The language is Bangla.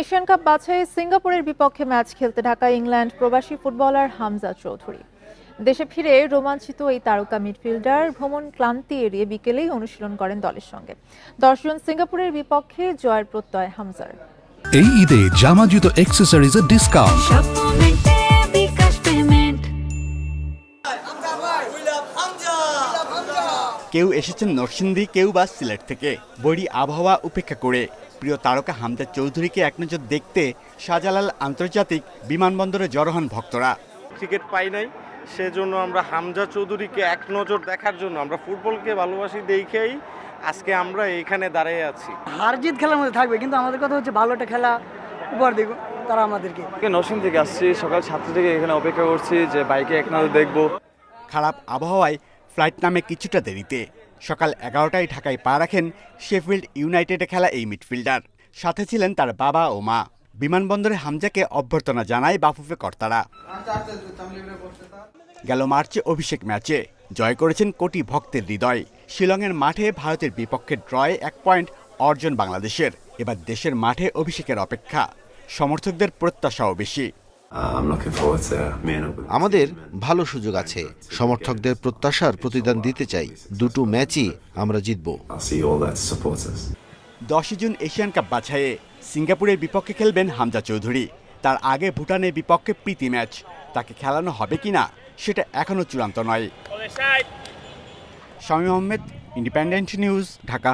এশিয়ান কাপ বাছাই সিঙ্গাপুরের বিপক্ষে ম্যাচ খেলতে ঢাকা ইংল্যান্ড প্রবাসী ফুটবলার হামজা চৌধুরী। দেশে ফিরে রোমাঞ্চিত এই তারকা মিডফিল্ডার ভ্রমণ ক্লান্তি এড়িয়ে বিকেলেই অনুশীলন করেন দলের সঙ্গে। দশজন সিঙ্গাপুরের বিপক্ষে জয়ের প্রত্যয় হামজার। এই ঈদে জামা জুতো অ্যাক্সেসরিজের ডিসকাউন্ট সব বিকাশ পেমেন্ট কেউ এসেছেন নরসিংদী কেউ বা সিলেট থেকে। বড়ি আবহাওয়া উপেক্ষা করে। প্রিয় তারকা হামজা চৌধুরীকে এক নজর দেখতে শাহজালাল আন্তর্জাতিক বিমানবন্দরে জড়ো হন ভক্তরা। টিকিট পাই নাই। সেজন্য আমরা হামজা চৌধুরীকে এক নজর দেখার জন্য আমরা ফুটবলকে ভালোবাসি দেখেই আজকে আমরা এইখানে দাঁড়িয়ে আছি। হার জিত খেলার মধ্যে থাকবে কিন্তু আমাদের কথা হচ্ছে ভালো একটা খেলা উপহার দিব তারা আমাদেরকে। নরসিং থেকে আসছি সকাল সাতটা থেকে এখানে অপেক্ষা করছি যে বাইকে এক নজর দেখব। খারাপ আবহাওয়ায় ফ্লাইট নামে কিছুটা দেরিতে। সকাল এগারোটায় ঢাকায় পা রাখেন শেফিল্ড ইউনাইটেডে খেলা এই মিডফিল্ডার। সাথে ছিলেন তার বাবা ও মা। বিমানবন্দরে হামজাকে অভ্যর্থনা জানায় বাফুফে কর্তারা। গেল মার্চে অভিষেক ম্যাচে জয় করেছেন কোটি ভক্তের হৃদয়। শিলংয়ের মাঠে ভারতের বিপক্ষে ড্রয়ে এক পয়েন্ট অর্জন বাংলাদেশের। এবার দেশের মাঠে অভিষেকের অপেক্ষা। সমর্থকদের প্রত্যাশাও বেশি। I'm looking forward to meeting up with আমাদের ভালো সুযোগ আছে। সমর্থকদের প্রত্যাশার প্রতিদান দিতে চাই। দুটো ম্যাচই আমরা জিতব. দশই জুন এশিয়ান কাপ বাছাইয়ে সিঙ্গাপুরের বিপক্ষে খেলবেন হামজা চৌধুরী। তার আগে ভুটানের বিপক্ষে প্রীতি ম্যাচ। তাকে খেলানো হবে কিনা সেটা এখনও চূড়ান্ত নয়। Shamim Ahmed independent news Dhaka.